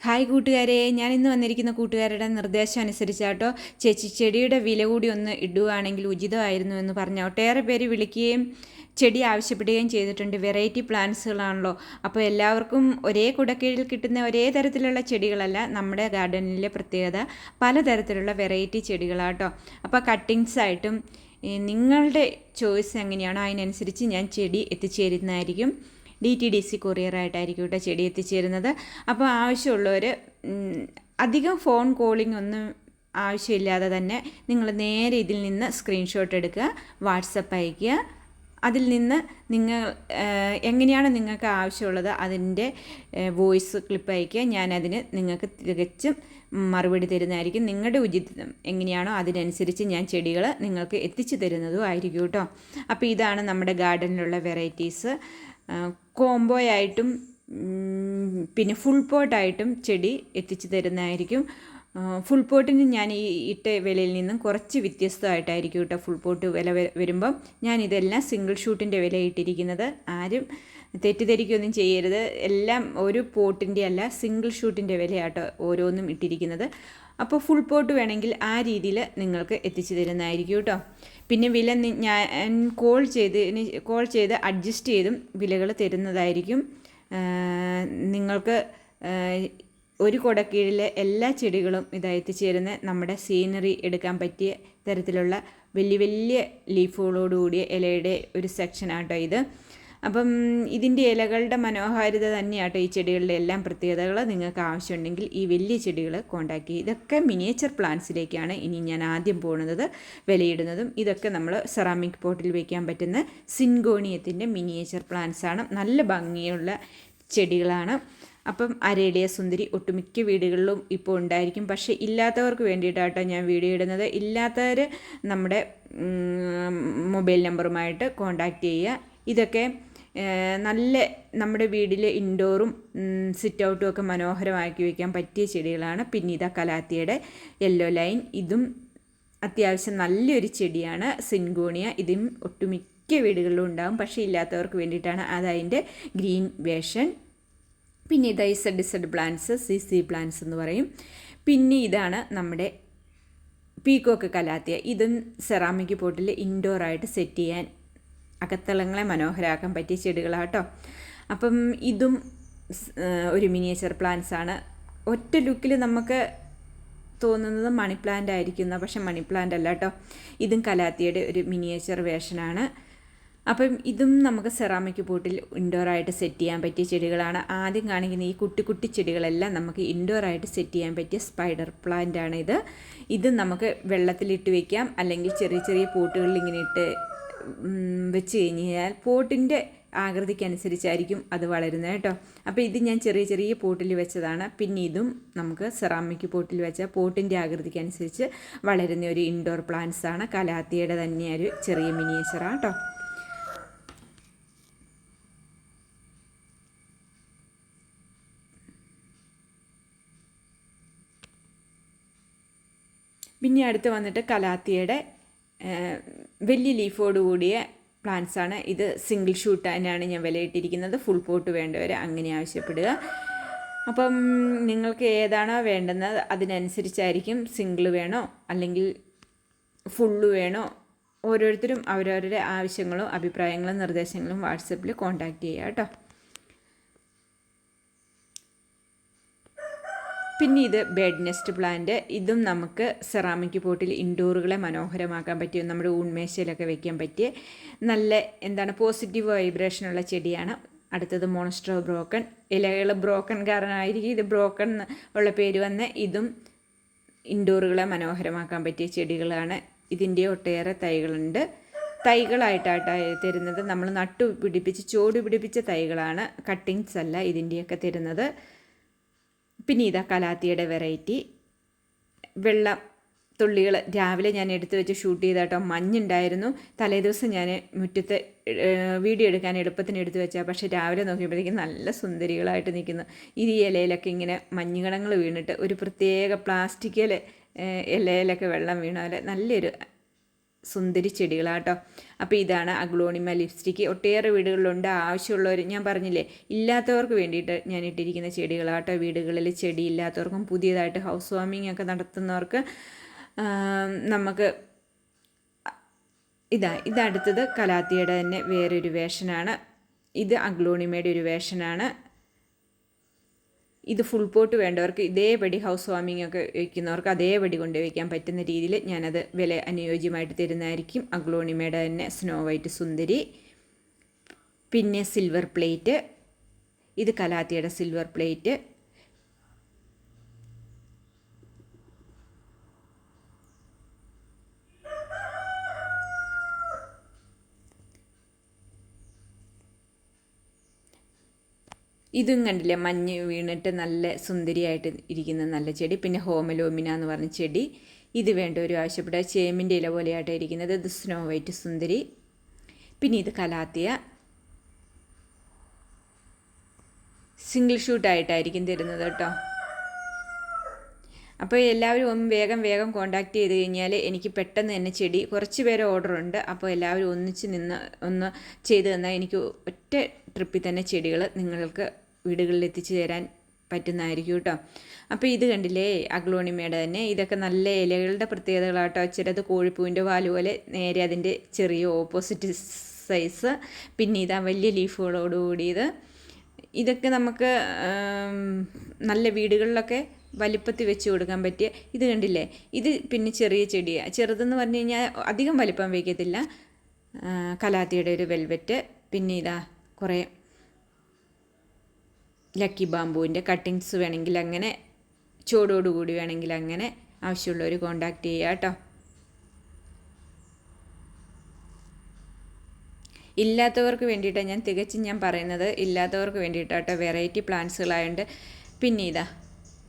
Hi കൂട്ടുകാരെ ഞാൻ ഇന്ന് വന്നിരിക്കുന്ന കൂട്ടുകാരുടെ നിർദ്ദേശം അനുസരിച്ചാട്ടോ ചേച്ചി ചെടിയുടെ വില കൂടി ഒന്ന് ഇടുകയാണെങ്കിൽ ഉചിതമായിരുന്നു എന്ന് പറഞ്ഞ. ഒട്ടേറെ പേര് വിളിക്കുകയും ചെടി ആവശ്യപ്പെടുകയും ചെയ്തിട്ടുണ്ട്. വെറൈറ്റി പ്ലാന്റ്സുകളാണല്ലോ. അപ്പോൾ എല്ലാവർക്കും ഒരേ കുടക്കീഴിൽ കിട്ടുന്ന ഒരേ തരത്തിലുള്ള ചെടികളല്ല നമ്മുടെ ഗാർഡനിലെ പ്രത്യേകത. പലതരത്തിലുള്ള വെറൈറ്റി ചെടികളാട്ടോ. അപ്പോൾ കട്ടിങ്സ് ആയിട്ടും നിങ്ങളുടെ ചോയ്സ് എങ്ങനെയാണോ അതിനനുസരിച്ച് ഞാൻ ചെടി എത്തിച്ചേരുന്നതായിരിക്കും. ഡി ടി ഡി സി കൊറിയറായിട്ടായിരിക്കും കേട്ടോ ചെടി എത്തിച്ചേരുന്നത് അപ്പോൾ ആവശ്യമുള്ളവർ അധികം ഫോൺ കോളിംഗ് ഒന്നും ആവശ്യമില്ലാതെ തന്നെ നിങ്ങൾ നേരെ ഇതിൽ നിന്ന് സ്ക്രീൻഷോട്ട് എടുക്കുക വാട്സപ്പ് അയയ്ക്കുക. അതിൽ നിന്ന് നിങ്ങൾ എങ്ങനെയാണ് നിങ്ങൾക്ക് ആവശ്യമുള്ളത് അതിന്റെ വോയിസ് ക്ലിപ്പ് അയയ്ക്കുക. ഞാനതിന് നിങ്ങൾക്ക് തികച്ചും മറുപടി തരുന്നതായിരിക്കും. നിങ്ങളുടെ ഉചിതം എങ്ങനെയാണോ അതിനനുസരിച്ച് ഞാൻ ചെടികൾ നിങ്ങൾക്ക് എത്തിച്ചു തരുന്നതും ആയിരിക്കും കേട്ടോ. അപ്പോൾ ഇതാണ് നമ്മുടെ ഗാർഡനിലുള്ള വെറൈറ്റീസ്. കോംബോയായിട്ടും പിന്നെ ഫുൾ പോട്ടായിട്ടും ചെടി എത്തിച്ചു തരുന്നതായിരിക്കും. ഫുൾ പോട്ടിന് ഞാൻ ഈ ഇട്ട വിലയിൽ നിന്നും കുറച്ച് വ്യത്യസ്തമായിട്ടായിരിക്കും കേട്ടോ ഫുൾ പോട്ട് വില വരുമ്പം. ഞാൻ ഇതെല്ലാം സിംഗിൾ ഷൂട്ടിന്റെ വില ഇട്ടിരിക്കുന്നത്. ആരും തെറ്റിദ്ധരിക്കുകയൊന്നും ചെയ്യരുത്. എല്ലാം ഒരു പോട്ടിന്റെ അല്ല സിംഗിൾ ഷൂട്ടിന്റെ വിലയാട്ടോ ഓരോന്നും ഇട്ടിരിക്കുന്നത്. അപ്പോൾ ഫുൾ പോട്ട് വേണമെങ്കിൽ ആ രീതിയിൽ നിങ്ങൾക്ക് എത്തിച്ചു തരുന്നതായിരിക്കും കേട്ടോ. പിന്നെ വില ഞാൻ കോൾ ചെയ്ത് കോൾ ചെയ്ത് അഡ്ജസ്റ്റ് ചെയ്തും വിലകൾ തരുന്നതായിരിക്കും. നിങ്ങൾക്ക് ഒരു കുടക്കീഴിലെ എല്ലാ ചെടികളും ഇതായി എത്തിച്ചേരുന്ന നമ്മുടെ സീനറി എടുക്കാൻ പറ്റിയ തരത്തിലുള്ള വലിയ വലിയ ലീഫുകളോടുകൂടിയ ഇലയുടെ ഒരു സെക്ഷനാട്ടോ ഇത്. അപ്പം ഇതിന്റെ ഇലകളുടെ മനോഹാരിത തന്നെയാട്ടോ ഈ ചെടികളുടെ എല്ലാം പ്രത്യേകതകൾ നിങ്ങൾക്ക് ആവശ്യമുണ്ടെങ്കിൽ ഈ വലിയ ചെടികൾ കോണ്ടാക്ട് ചെയ്യുക ഇതൊക്കെ മിനിയേച്ചർ പ്ലാന്റ്സിലേക്കാണ് ഇനി ഞാൻ ആദ്യം പോകുന്നത് വിലയിടുന്നതും. ഇതൊക്കെ നമ്മൾ സെറാമിക് പോട്ടിൽ വയ്ക്കാൻ പറ്റുന്ന സിൻഗോണിയത്തിന്റെ മിനിയേച്ചർ പ്ലാന്റ്സ് ആണ്. നല്ല ഭംഗിയുള്ള ചെടികളാണ്. അപ്പം അരേലിയ സുന്ദരി ഒട്ടുമിക്ക വീടുകളിലും ഇപ്പോൾ ഉണ്ടായിരിക്കും. പക്ഷേ ഇല്ലാത്തവർക്ക് വേണ്ടിയിട്ടാട്ടോ ഞാൻ വീഡിയോ ഇടുന്നത്. ഇല്ലാത്തവർ നമ്മുടെ മൊബൈൽ നമ്പറുമായിട്ട് കോണ്ടാക്ട് ചെയ്യുക. ഇതൊക്കെ നല്ല നമ്മുടെ വീടിൽ ഇൻഡോറും സിറ്റ് ഔട്ടും ഒക്കെ മനോഹരമാക്കി വയ്ക്കാൻ പറ്റിയ ചെടികളാണ്. പിന്നെ ഇതാ കലാത്തിയുടെ യെല്ലോ ലൈൻ. ഇതും അത്യാവശ്യം നല്ലൊരു ചെടിയാണ്. സിൻഗോണിയ. ഇതും ഒട്ടുമിക്ക വീടുകളിലും ഉണ്ടാകും പക്ഷേ ഇല്ലാത്തവർക്ക് വേണ്ടിയിട്ടാണ് അതതിന്റെ ഗ്രീൻ വേഷൻ പിന്നെ ഇതായി Z Z plants C C plants എന്ന് പറയും. പിന്നെ ഇതാണ് നമ്മുടെ പീക്കോക്ക് കലാത്തിയ. ഇതും സെറാമിക് പോട്ടിൽ ഇൻഡോറായിട്ട് സെറ്റ് ചെയ്യാൻ അകത്തളങ്ങളെ മനോഹരാക്കാൻ പറ്റിയ ചെടികളാട്ടോ അപ്പം ഇതും ഒരു മിനിയേച്ചർ പ്ലാന്റ്സ് ആണ്. ഒറ്റ ലുക്കിൽ നമുക്ക് തോന്നുന്നത് മണി പ്ലാന്റ് ആയിരിക്കുന്ന പക്ഷെ മണി പ്ലാന്റ് അല്ല കേട്ടോ. ഇതും കലാത്തിയുടെ ഒരു മിനിയേച്ചർ വേഷനാണ് അപ്പം ഇതും നമുക്ക് സെറാമിക് പോട്ടിൽ ഇൻഡോറായിട്ട് സെറ്റ് ചെയ്യാൻ പറ്റിയ ചെടികളാണ്. ആദ്യം കാണിക്കുന്ന ഈ കുട്ടി കുട്ടി ചെടികളെല്ലാം നമുക്ക് ഇൻഡോറായിട്ട് സെറ്റ് ചെയ്യാൻ പറ്റിയ സ്പൈഡർ പ്ലാന്റ് ആണ് ഇത്. ഇത് നമുക്ക് വെള്ളത്തിലിട്ട് വയ്ക്കാം അല്ലെങ്കിൽ ചെറിയ ചെറിയ പോട്ടുകളിൽ ഇങ്ങനെ ഇട്ട് വെച്ച് കഴിഞ്ഞ് കഴിഞ്ഞാൽ പോട്ടിന്റെ ആകൃതിക്കനുസരിച്ചായിരിക്കും അത് വളരുന്നത് കേട്ടോ. അപ്പോൾ ഇത് ഞാൻ ചെറിയ ചെറിയ പോട്ടിൽ വെച്ചതാണ്. പിന്നെ ഇതും നമുക്ക് സെറാമിക് പോട്ടിൽ വെച്ച പോട്ടിന്റെ ആകൃതിക്കനുസരിച്ച് വളരുന്ന ഒരു ഇൻഡോർ പ്ലാന്റ്സ് ആണ്. കലാത്തിയുടെ തന്നെ ഒരു ചെറിയ മിനിയേച്ചറാണ് കേട്ടോ. പിന്നെ അടുത്ത് വന്നിട്ട് കലാത്തിയുടെ വലിയ ലീഫോട് കൂടിയ പ്ലാന്റ്സ് ആണ് ഇത് സിംഗിൾ ഷൂട്ട് തന്നെയാണ് ഞാൻ വിലയിട്ടിരിക്കുന്നത്. ഫുൾ പോട്ട് വേണ്ടവർ അങ്ങനെ ആവശ്യപ്പെടുക. അപ്പം നിങ്ങൾക്ക് ഏതാണോ വേണ്ടുന്നത് അതിനനുസരിച്ചായിരിക്കും സിംഗിൾ വേണോ അല്ലെങ്കിൽ ഫുള്ള് വേണോ ഓരോരുത്തരും അവരവരുടെ ആവശ്യങ്ങളും അഭിപ്രായങ്ങളും നിർദ്ദേശങ്ങളും വാട്സപ്പിൽ കോൺടാക്റ്റ് ചെയ്യുക കേട്ടോ. പിന്നെ ഇത് ബെഡ് നെസ്റ്റ് പ്ലാന്റ് ഇതും നമുക്ക് സെറാമിക് പോട്ടിൽ ഇൻഡോറുകളെ മനോഹരമാക്കാൻ പറ്റിയ നമ്മുടെ ഊൺമേശയിലൊക്കെ വെക്കാൻ പറ്റിയ നല്ല എന്താണ് പോസിറ്റീവ് വൈബ്രേഷനുള്ള ചെടിയാണ്. അടുത്തത് മോൺസ്റ്റർ ബ്രോക്കൺ ഇലകൾ ബ്രോക്കൺ കാരണമായിരിക്കും ഇത് ബ്രോക്കൺ ഉള്ള പേര് വന്ന് ഇതും ഇൻഡോറുകളെ മനോഹരമാക്കാൻ പറ്റിയ ചെടികളാണ്. ഇതിന്റെ ഒട്ടേറെ തൈകളുണ്ട്. തൈകളായിട്ടാണ് തരുന്നത്. നമ്മൾ നട്ടു പിടിപ്പിച്ച് ചോട് പിടിപ്പിച്ച തൈകളാണ്. കട്ടിങ്സ് അല്ല ഇതിന്റെയൊക്കെ തരുന്നത്. പിന്നെ ഇതാ കലാത്തിയുടെ വെറൈറ്റി. വെള്ള തുള്ളികൾ രാവിലെ ഞാൻ എടുത്തു വെച്ച് ഷൂട്ട് ചെയ്ത കേട്ടോ മഞ്ഞുണ്ടായിരുന്നു. തലേദിവസം ഞാൻ മുറ്റത്ത് വീഡിയോ എടുക്കാൻ എളുപ്പത്തിന് എടുത്തു വെച്ചാൽ പക്ഷേ രാവിലെ നോക്കിയപ്പോഴത്തേക്കും നല്ല സുന്ദരികളായിട്ട് നിൽക്കുന്നു. ഈ ഇലയിലൊക്കെ ഇങ്ങനെ മഞ്ഞുകണങ്ങൾ വീണിട്ട് ഒരു പ്രത്യേക പ്ലാസ്റ്റിക്കിലെ ഇലയിലൊക്കെ വെള്ളം വീണാൽ നല്ലൊരു സുന്ദരി ചെടികളാട്ടോ. അപ്പോൾ ഇതാണ് അഗ്ലോണിമ ലിപ്സ്റ്റിക്ക്. ഒട്ടേറെ വീടുകളിലുണ്ട്. ആവശ്യമുള്ളവർ ഞാൻ പറഞ്ഞില്ലേ ഇല്ലാത്തവർക്ക് വേണ്ടിയിട്ട് ഞാൻ ഇട്ടിരിക്കുന്ന ചെടികളാട്ടോ. വീടുകളിൽ ചെടി ഇല്ലാത്തവർക്കും പുതിയതായിട്ട് ഹൗസ് വാമിംഗ് ഒക്കെ നടത്തുന്നവർക്ക് നമുക്ക് ഇതാ ഇതടുത്തത് കലാത്തിയുടെ തന്നെ വേറൊരു വേഷനാണ്. ഇത് അഗ്ലോണിമയുടെ ഒരു വേഷനാണ്. ഇത് ഫുൾ പോട്ട് വേണ്ടവർക്ക് ഇതേപടി ഹൗസ് വാമിംഗ് ഒക്കെ വയ്ക്കുന്നവർക്ക് അതേപടി കൊണ്ട് വയ്ക്കാൻ പറ്റുന്ന രീതിയിൽ ഞാനത് വില അനുയോജ്യമായിട്ട് തരുന്നതായിരിക്കും. അഗ്ലോണിമയുടെ തന്നെ സ്നോ വൈറ്റ് സുന്ദരി പിന്നെ സിൽവർ പ്ലേറ്റ് ഇത് കലാത്തിയുടെ സിൽവർ പ്ലേറ്റ് ഇതും കണ്ടില്ലേ? മഞ്ഞ് വീണിട്ട് നല്ല സുന്ദരിയായിട്ട് ഇരിക്കുന്ന നല്ല ചെടി. പിന്നെ ഹോമലോമിന എന്ന് പറഞ്ഞ ചെടി. ഇത് വേണ്ട ഒരു ആവശ്യപ്പെട്ട ചേമ്പിന്റെ ഇല പോലെയായിട്ട് ഇരിക്കുന്നത്. ഇത് സ്നോ വൈറ്റ് സുന്ദരി. പിന്നെ ഇത് കലാത്തിയ. സിംഗിൾ ഷൂട്ടായിട്ടായിരിക്കും തരുന്നത് കേട്ടോ. അപ്പോൾ എല്ലാവരും ഒന്ന് വേഗം വേഗം കോണ്ടാക്ട് ചെയ്ത് കഴിഞ്ഞാൽ എനിക്ക് പെട്ടെന്ന് തന്നെ ചെടി കുറച്ച് പേര് ഓർഡർ ഉണ്ട്. അപ്പോൾ എല്ലാവരും ഒന്നിച്ച് നിന്ന് ഒന്ന് ചെയ്ത് തന്നാൽ എനിക്ക് ഒറ്റ ട്രിപ്പിൽ തന്നെ ചെടികൾ നിങ്ങൾക്ക് വീടുകളിൽ എത്തിച്ചു തരാൻ പറ്റുന്നതായിരിക്കും കേട്ടോ. അപ്പോൾ ഇത് കണ്ടില്ലേ അഗ്ലോണിമയുടെ തന്നെ. ഇതൊക്കെ നല്ല ഇലകളുടെ പ്രത്യേകതകളാട്ടോ. ചിലത് കോഴിപ്പൂവിന്റെ പാൽ പോലെ നേരെ അതിന്റെ ചെറിയ ഓപ്പോസിറ്റ് സൈസ് പിന്നെ ഇതാ വലിയ ലീഫുകളോടുകൂടിയത്. ഇതൊക്കെ നമുക്ക് നല്ല വീടുകളിലൊക്കെ വലിപ്പത്തിൽ വെച്ച് കൊടുക്കാൻ പറ്റിയ ഇത് കണ്ടില്ലേ? ഇത് പിന്നെ ചെറിയ ചെടിയാണ് ചെറുതെന്ന് പറഞ്ഞു കഴിഞ്ഞാൽ അധികം വലിപ്പം വയ്ക്കത്തില്ല. കലാത്തിയുടെ ഒരു വെൽവെറ്റ്. പിന്നെ ഇതാ കുറേ ലക്കി ബാമ്പുവിന്റെ കട്ടിങ്സ് വേണമെങ്കിൽ അങ്ങനെ ചൂടോടുകൂടി വേണമെങ്കിൽ അങ്ങനെ ആവശ്യമുള്ളവർ കോണ്ടാക്ട് ചെയ്യുക കേട്ടോ ഇല്ലാത്തവർക്ക് വേണ്ടിയിട്ടാണ് ഞാൻ തികച്ചും ഞാൻ പറയുന്നത്. ഇല്ലാത്തവർക്ക് വേണ്ടിയിട്ടാട്ടോ. വെറൈറ്റി പ്ലാന്റ്സുകളായതുകൊണ്ട് പിന്നെ ഇതാ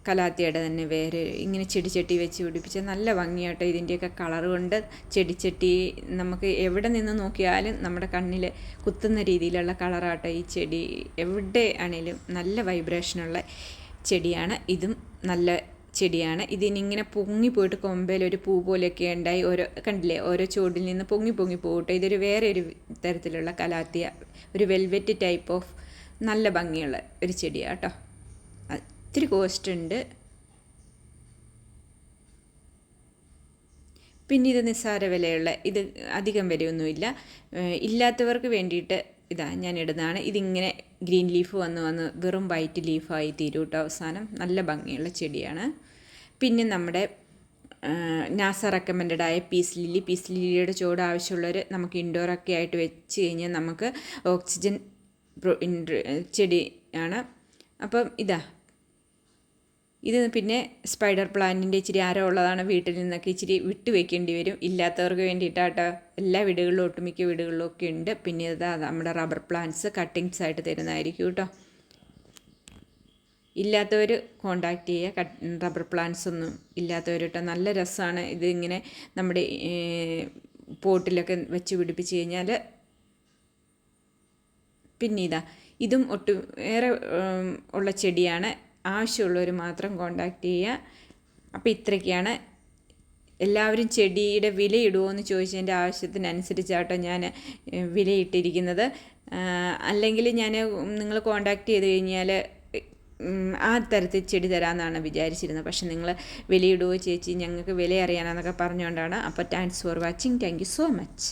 കലാത്തിയുടെ തന്നെ വേറെ ഇങ്ങനെ ചെടിച്ചട്ടി വെച്ച് പിടിപ്പിച്ച നല്ല ഭംഗിയാട്ടോ ഇതിന്റെയൊക്കെ കളർ കൊണ്ട് ചെടിച്ചട്ടി. നമുക്ക് എവിടെ നിന്ന് നോക്കിയാലും നമ്മുടെ കണ്ണിൽ കുത്തുന്ന രീതിയിലുള്ള കളറാട്ടോ ഈ ചെടി. എവിടെ ആണേലും നല്ല വൈബ്രേഷനുള്ള ചെടിയാണ്. ഇതും നല്ല ചെടിയാണ്. ഇതിനിങ്ങനെ പൊങ്ങി പോയിട്ട് കൊമ്പയിൽ ഒരു പൂ പോലെയൊക്കെ ഉണ്ടായി ഓരോ കണ്ടില്ലേ? ഓരോ ചുവടിൽ നിന്ന് പൊങ്ങി പൊങ്ങി പോകട്ടെ ഇതൊരു വേറെ ഒരു തരത്തിലുള്ള കലാത്തിയ ഒരു വെൽവെറ്റ് ടൈപ്പ് ഓഫ് നല്ല ഭംഗിയുള്ള ഒരു ചെടിയാട്ടോ. ഇത്തിരി കോസ്റ്റ് ഉണ്ട് പിന്നെ ഇത് നിസ്സാര വിലയുള്ള ഇത് അധികം വിലയൊന്നുമില്ല. ഇല്ലാത്തവർക്ക് വേണ്ടിയിട്ട് ഇതാ ഞാൻ ഇടുന്നതാണ്. ഇതിങ്ങനെ ഗ്രീൻ ലീഫ് വന്ന് വന്ന് വെറും വൈറ്റ് ലീഫായി തീരും കേട്ടോ അവസാനം. നല്ല ഭംഗിയുള്ള ചെടിയാണ്. പിന്നെ നമ്മുടെ നാസ റെക്കമെൻഡഡ് ആയ പീസ് ലില്ലി. പീസ് ലില്ലിയുടെ ചുവട് ആവശ്യമുള്ളവർ നമുക്ക് ഇൻഡോറൊക്കെ ആയിട്ട് വെച്ച് കഴിഞ്ഞാൽ നമുക്ക് ഓക്സിജൻ ചെടിയാണ് അപ്പം ഇതാ ഇത് പിന്നെ സ്പൈഡർ പ്ലാന്റിന്റെ ഇച്ചിരി ആരോ ഉള്ളതാണ് വീട്ടിൽ നിന്നൊക്കെ ഇച്ചിരി വിട്ട് വെക്കേണ്ടി വരും. ഇല്ലാത്തവർക്ക് വേണ്ടിയിട്ടാട്ടോ. എല്ലാ വീടുകളിലും ഒട്ടുമിക്ക വീടുകളിലും ഒക്കെ ഉണ്ട്. പിന്നെ ഇതാ നമ്മുടെ റബ്ബർ പ്ലാന്റ്സ് കട്ടിങ്സ് ആയിട്ട് തരുന്നതായിരിക്കും കേട്ടോ. ഇല്ലാത്തവർ കോണ്ടാക്ട് ചെയ്യുക. റബ്ബർ പ്ലാന്റ്സ് ഒന്നും ഇല്ലാത്തവർ കേട്ടോ. നല്ല രസമാണ് ഇതിങ്ങനെ നമ്മുടെ പോട്ടിലൊക്കെ വെച്ച് പിടിപ്പിച്ച് കഴിഞ്ഞാൽ പിന്നെ ഇതാ ഇതും ഒട്ടും ഏറെ ഉള്ള ചെടിയാണ്. ആവശ്യമുള്ളവർ മാത്രം കോണ്ടാക്ട് ചെയ്യുക. അപ്പോൾ ഇത്രയൊക്കെയാണ്. എല്ലാവരും ചെടിയുടെ വില ഇടുമോ എന്ന് ചോദിച്ചതിന്റെ ആവശ്യത്തിനനുസരിച്ചാട്ടോ ഞാൻ വിലയിട്ടിരിക്കുന്നത് അല്ലെങ്കിൽ ഞാൻ നിങ്ങൾ കോണ്ടാക്ട് ചെയ്ത് കഴിഞ്ഞാൽ ആ തരത്തിൽ ചെടി തരാമെന്നാണ് വിചാരിച്ചിരുന്നത്. പക്ഷെ നിങ്ങൾ വിലയിടുമോ ചേച്ചി ഞങ്ങൾക്ക് വില അറിയാനാന്നൊക്കെ പറഞ്ഞുകൊണ്ടാണ് അപ്പോൾ thanks for watching thank you so much